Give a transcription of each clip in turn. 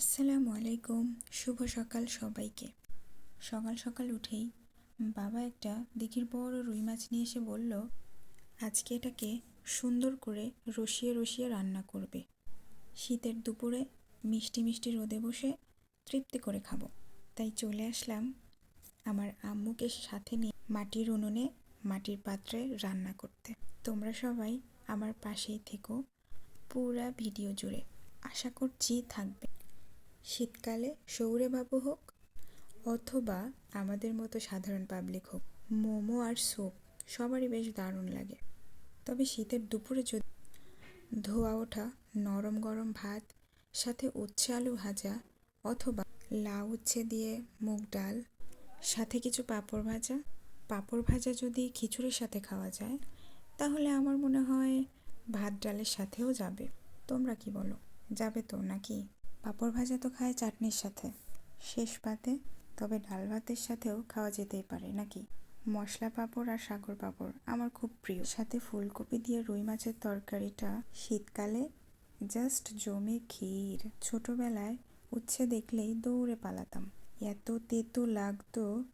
আসসালামু আলাইকুম, শুভ সকাল সবাইকে। সকাল সকাল উঠেই বাবা একটা দিঘির বড় রুই মাছ নিয়ে এসে বলল, আজকে এটাকে সুন্দর করে রসিয়ে রসিয়ে রান্না করবে। শীতের দুপুরে মিষ্টি মিষ্টি রোদে বসে তৃপ্তি করে খাব। তাই চলে আসলাম আমার আম্মুকে সাথে নিয়ে মাটির উনুনে মাটির পাত্রে রান্না করতে। তোমরা সবাই আমার পাশেই থেকো, পুরা ভিডিও জুড়ে। আশা করছি থাকবে। শীতকালে সৌরে বাবু হোক অথবা আমাদের মতো সাধারণ পাবলিক হোক, মোমো আর স্যুপ সবারই বেশ দারুণ লাগে। তবে শীতের দুপুরে যদি ধোয়া ওঠা, নরম গরম ভাত, সাথে উচ্ছে আলু ভাজা অথবা লাউ উচ্ছে দিয়ে মুগ ডাল, সাথে কিছু পাঁপড় ভাজা পাঁপড় ভাজা যদি খিচুড়ির সাথে খাওয়া যায়, তাহলে আমার মনে হয় ভাত ডালের সাথেও যাবে। তোমরা কি বলো? যাবে তো নাকি? পাঁপড় ভাজা তো খায় চাটনির সাথে। শেষ পাতে তবে ডাল ভাতের সাথেও খাওয়া যেতেই পারে, নাকি? মশলা পাঁপড় আর সাগর পাঁপড় আমার খুব প্রিয়। সাথে ফুলকপি দিয়ে রুই মাছের তরকারিটা শীতকালে জাস্ট জমে ক্ষীর। ছোটবেলায় উচ্ছে দেখলেই দৌড়ে পালাতাম। এত তেতো লাগতো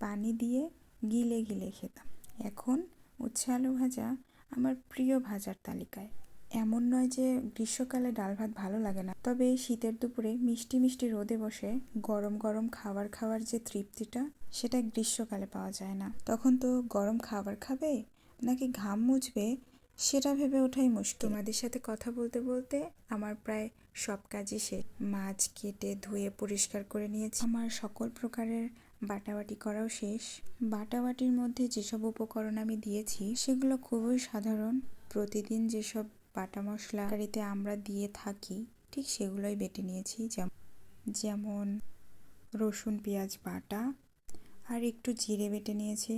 পানি দিয়ে গিলে গিলে খেতাম। এখন উচ্ছে আলু ভাজা আমার প্রিয় ভাজার তালিকায়। এমন নয় যে গ্রীষ্মকালে ডাল ভাত ভালো লাগে না। তবে এই শীতের দুপুরে মিষ্টি মিষ্টি রোদে বসে গরম গরম খাবার খাওয়ার যে তৃপ্তিটা, সেটা গ্রীষ্মকালে পাওয়া যায় না। তখন তো গরম খাবার খাবে নাকি ঘাম মুছবে, সেটা ভেবে ওঠাই মুশকিল। তোমাদের সাথে কথা বলতে বলতে আমার প্রায় সব কাজই শেষ। মাছ কেটে ধুয়ে পরিষ্কার করে নিয়েছি। আমার সকল প্রকারের বাটাবাটি করাও শেষ। বাটাবাটির মধ্যে যেসব উপকরণ আমি দিয়েছি, সেগুলো খুবই সাধারণ। প্রতিদিন যেসব বাটা মশলা কারিতে আমরা দিয়ে থাকি, ঠিক সেগুলোই বেটে নিয়েছি যেমন রসুন, পেঁয়াজ, বাটা, আর একটু জিরে বেটে নিয়েছি।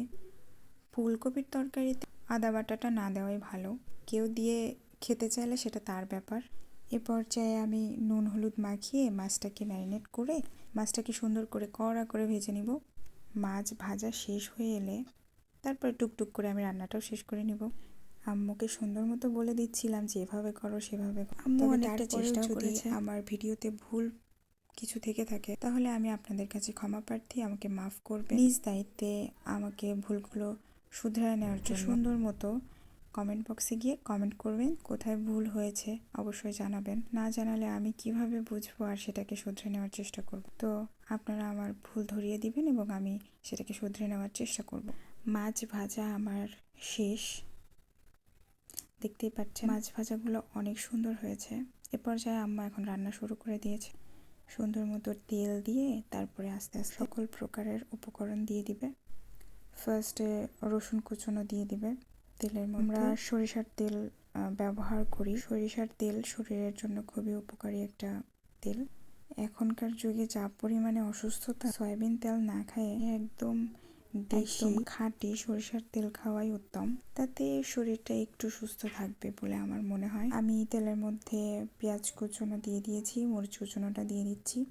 ফুলকপির তরকারিতে আদা বাটাটা না দেওয়াই ভালো। কেউ দিয়ে খেতে চাইলে সেটা তার ব্যাপার। এ পর্যায়ে আমি নুন, হলুদ মাখিয়ে মাছটাকে ম্যারিনেট করে মাছটাকে সুন্দর করে কড়া করে ভেজে নিব। মাছ ভাজা শেষ হয়ে এলে তারপর টুকটুক করে আমি রান্নাটাও শেষ করে নিব। আম্মুকে সুন্দর মতো বলে দিচ্ছিলাম যে এভাবে করো সেভাবে আম্মু অনেকটা চেষ্টা করেছে। আমার ভিডিওতে ভুল কিছু থেকে থাকে তাহলে আমি আপনাদের কাছে ক্ষমা প্রার্থী আমাকে মাফ করবে। নিজ দায়িত্বে আমাকে ভুলগুলো শুধরায় নেওয়ার জন্য। সুন্দর মতো কমেন্ট বক্সে গিয়ে কমেন্ট করবেন কোথায় ভুল হয়েছে অবশ্যই জানাবেন। না জানালে আমি কীভাবে বুঝব আর সেটাকে শুধরে নেওয়ার চেষ্টা করব? তো আপনারা আমার ভুল ধরিয়ে দিবেন এবং আমি সেটাকে শুধরে নেওয়ার চেষ্টা করব। মাছ ভাজা আমার শেষ। দেখতেই পাচ্ছেন। মাছ ভাজাগুলো অনেক সুন্দর হয়েছে। এ পর্যায়ে আম্মা এখন রান্না শুরু করে দিয়েছে। সুন্দর মতো তেল দিয়ে তারপরে আস্তে আস্তে সকল প্রকারের উপকরণ দিয়ে দিবে। ফার্স্টে রসুন কুচনো দিয়ে দিবে। তেলের আমরা সরিষার তেল ব্যবহার করি। সরিষার তেল শরীরের জন্য খুবই উপকারী একটা তেল। এখনকার যুগে যা পরিমাণে অসুস্থতা সয়াবিন তেল না খায় একদম দেশি খাঁটি সরিষার তেল খাওয়াই উত্তম। তাতে শরীরটা একটু সুস্থ থাকবে বলে আমার মনে হয়। আমি তেলের মধ্যে পেঁয়াজ কুচনো দিয়ে দিয়েছি মরিচ কুচনোটা দিয়ে দিচ্ছি।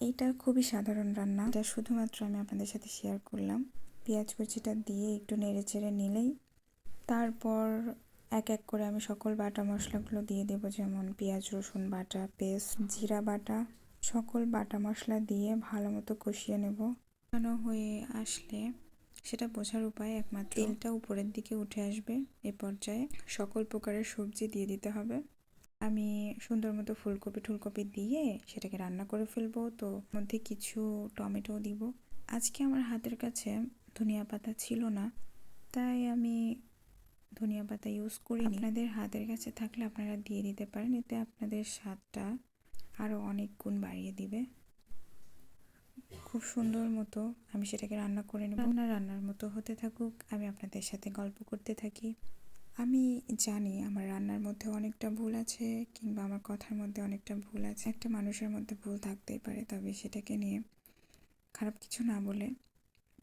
এইটা খুবই সাধারণ রান্না। এটা শুধুমাত্র আমি আপনাদের সাথে শেয়ার করলাম। পেঁয়াজ কুচিটা দিয়ে একটু নেড়ে চেড়ে নিলেই তারপর এক এক করে আমি সকল বাটা মশলাগুলো দিয়ে দেব যেমন পেঁয়াজ রসুন বাটা পেস্ট জিরা বাটা। সকল বাটা মশলা দিয়ে ভালো মতো কষিয়ে নেব। কষানো হয়ে আসলে সেটা বোঝার উপায় একমাত্র। তেলটা উপরের দিকে উঠে আসবে এ পর্যায়ে সকল প্রকারের সবজি দিয়ে দিতে হবে। আমি সুন্দর মতো ফুলকপি টুলকপি দিয়ে সেটাকে রান্না করে ফেলব। তো মধ্যে কিছু টমেটো দিব। আজকে আমার হাতের কাছে ধনিয়া পাতা ছিল না তাই আমি ধনিয়া পাতা ইউজ করি আপনাদের হাতের কাছে থাকলে আপনারা দিয়ে দিতে পারেন এতে আপনাদের স্বাদটা আরও অনেক গুণ বাড়িয়ে দিবে। খুব সুন্দর মতো আমি সেটাকে রান্না করে নেব। রান্না রান্নার মতো হতে থাকুক আমি আপনাদের সাথে গল্প করতে থাকি। আমি জানি আমার রান্নার মধ্যে অনেকটা ভুল আছে কিংবা আমার কথার মধ্যে অনেকটা ভুল আছে। একটা মানুষের মধ্যে ভুল থাকতেই পারে তবে সেটাকে নিয়ে খারাপ কিছু না বলে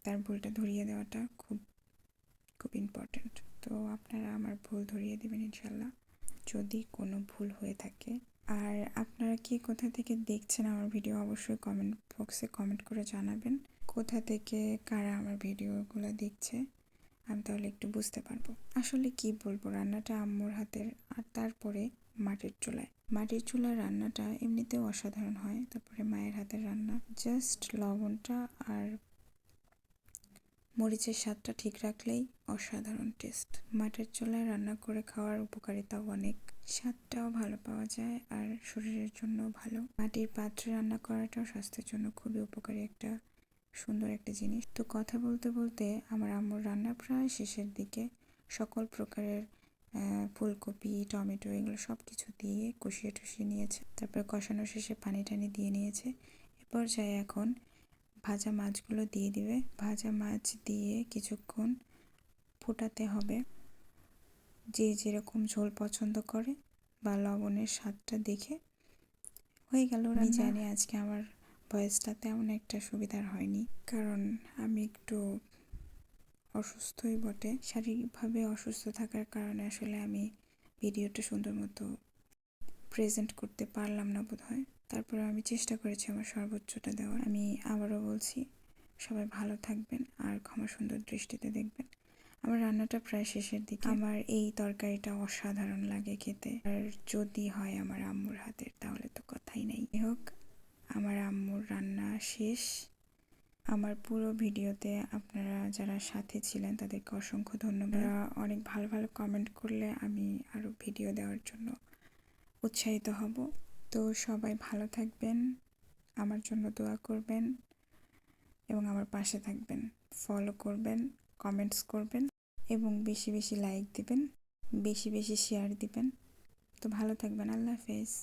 তার ভুলটা ধরিয়ে দেওয়াটা খুব খুব ইম্পর্ট্যান্ট তো আপনারা আমার ভুল ধরিয়ে দেবেন ইনশাল্লাহ যদি কোনো ভুল হয়ে থাকে আর আপনারা কি কোথা থেকে দেখছেন আমার ভিডিও, অবশ্যই কমেন্ট বক্সে কমেন্ট করে জানাবেন। কোথা থেকে কারা আমার ভিডিওগুলো দেখছে, আমি তাহলে একটু বুঝতে পারব। আসলে কি বলব, রান্নাটা আম্মুর হাতের আর তারপরে মাটির চুলায়। মাটির চুলার রান্নাটা এমনিতেও অসাধারণ হয়, তারপরে মায়ের হাতের রান্না। জাস্ট লবণটা আর মরিচের স্বাদটা ঠিক রাখলেই অসাধারণ টেস্ট। মাটির চুলায় রান্না করে খাওয়ার উপকারিতাও অনেক। স্বাদটাও ভালো পাওয়া যায় আর শরীরের জন্য ভালো। মাটির পাত্রে রান্না করাটাও স্বাস্থ্যের জন্য খুবই উপকারী একটা সুন্দর একটা জিনিস। তো কথা বলতে বলতে আমার আম্মুর রান্না প্রায় শেষের দিকে সকল প্রকারের ফুলকপি, টমেটো এগুলো সব কিছু দিয়ে কষিয়ে টষিয়ে নিয়েছে। তারপরে কষানো শেষে পানি টানি দিয়ে নিয়েছে। এ পর্যায়ে এখন ভাজা মাছগুলো দিয়ে দিবে। ভাজা মাছ দিয়ে কিছুক্ষণ ফোটাতে হবে। যে যেরকম ঝোল পছন্দ করে বা লবণের স্বাদটা দেখে। হয়ে গেল আমি জানি আজকে আমার ভয়েসটা তেমন একটা সুবিধার হয়নি। কারণ আমি একটু অসুস্থই বটে। শারীরিকভাবে অসুস্থ থাকার কারণে আসলে আমি ভিডিওটা সুন্দর মতো প্রেজেন্ট করতে পারলাম না বোধ হয় তারপরে আমি চেষ্টা করেছি আমার সর্বোচ্চটা দেওয়ার। আমি আবারও বলছি সবাই ভালো থাকবেন আর ক্ষমা সুন্দর দৃষ্টিতে দেখবেন। আমার রান্নাটা প্রায় শেষের দিকে। আমার এই তরকারিটা অসাধারণ লাগে খেতে। আর যদি হয় আমার আম্মুর হাতের তাহলে তো কথাই নেই। যাই হোক আমার আম্মুর রান্না শেষ। আমার পুরো ভিডিওতে আপনারা যারা সাথে ছিলেন তাদেরকে অসংখ্য ধন্যবাদ। অনেক ভালো ভালো কমেন্ট করলে আমি আরও ভিডিও দেওয়ার জন্য উৎসাহিত হব। তো সবাই ভালো থাকবেন, আমার জন্য দোয়া করবেন এবং আমার পাশে থাকবেন। ফলো করবেন কমেন্টস করবেন এবং বেশি বেশি লাইক দিবেন, বেশি বেশি শেয়ার দিবেন। তো ভালো থাকবেন, আল্লাহ হাফেজ।